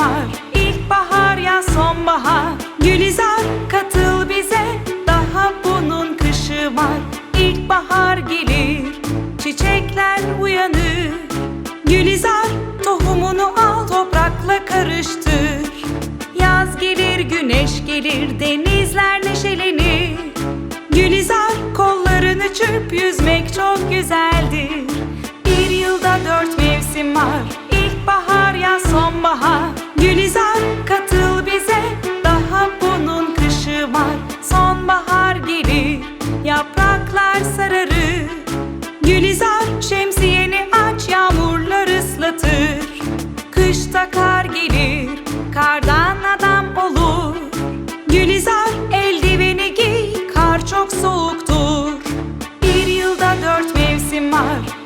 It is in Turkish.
var. İlkbahar ya sonbahar. Gülizar katıl bize. Daha bunun kışı var. İlkbahar gelir Çiçekler uyanır. Gülizar tohumunu al Toprakla karıştır. Yaz gelir güneş gelir Denizler neşelenir. Gülizar kollarını çırp Yüzmek çok güzel. Gülizar katıl bize. Daha bunun kışı var. Sonbahar gelir Yapraklar sararır Gülizar şemsiyeni aç Yağmurlar ıslatır. Kışta kar gelir Kardan adam olur. Gülizar eldiveni giy Kar çok soğuktur. Bir yılda dört mevsim var